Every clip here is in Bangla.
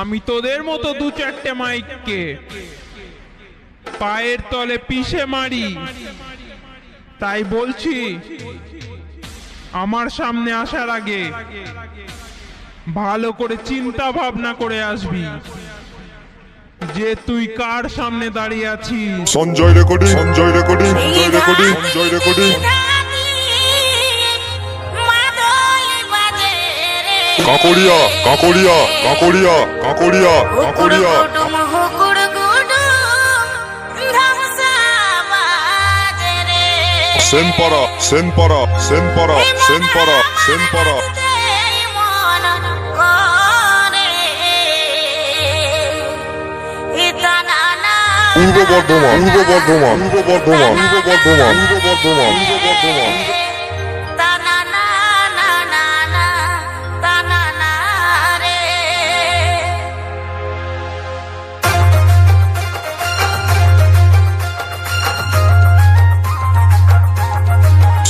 আমি তোদের মতো দু চারটে মাইককে পায়ের তলে পিষে মারি। তাই বলছি আমার সামনে আসার আগে ভালো করে চিন্তা ভাবনা করে আসবি যে তুই কার সামনে দাঁড়িয়ে আছিস। Sanjay recording Sanjay recording Sanjay recording. Sanjay recording. Kakaria Kakaria Kakaria Kakaria Kakaria. Senpara Senpara Senpara Senpara Senpara. Purba Bardhaman Purba Bardhaman Purba Bardhaman পূর্ব Bardhaman Purba Bardhaman. Purba Bardhaman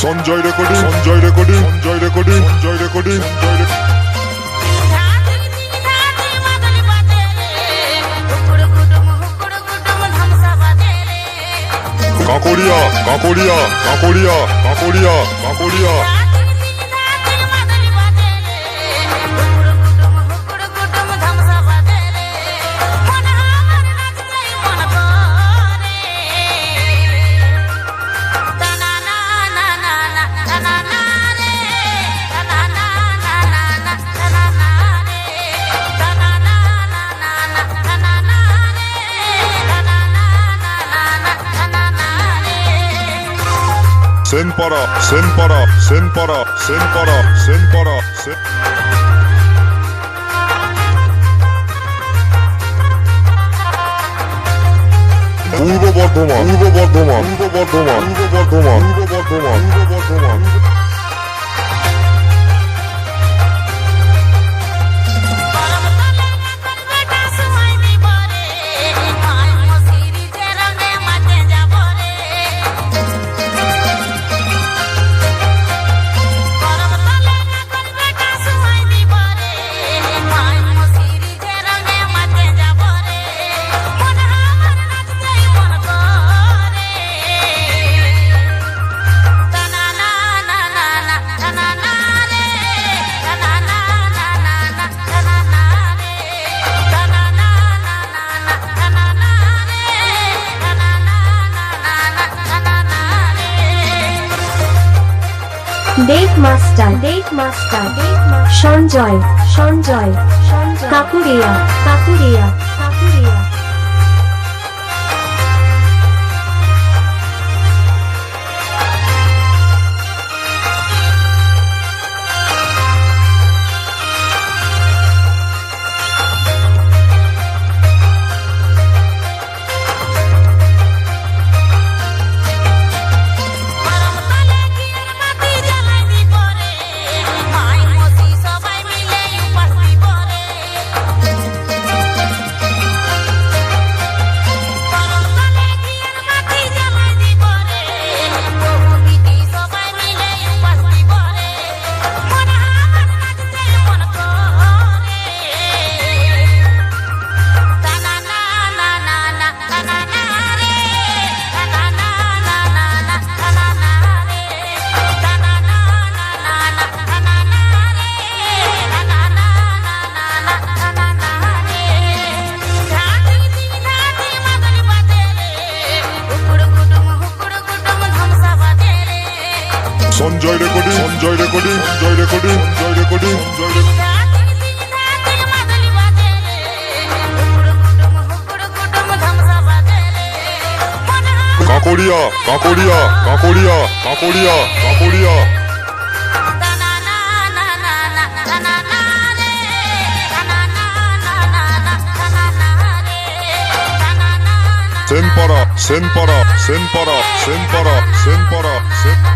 Sanjay recording Sanjay recording Sanjay recording Sanjay recording Sanjay recording Kakaria Kakaria Kakaria Kakaria Kakaria. Senpara Senpara Senpara Senpara Senpara Sen Purba Bardhaman Purba Bardhaman Purba Bardhaman পূর্ব Bardhaman Purba Bardhaman Purba Bardhaman date master date master Sanjay Sanjay. Kakuria Kakuria. Sanjay recording Sanjay recording Sanjay recording Sanjay recording Sanjay recording. Kakaria Kakaria Kakaria Kakaria Kakaria. Senpara Senpara Senpara Senpara Senpara Sen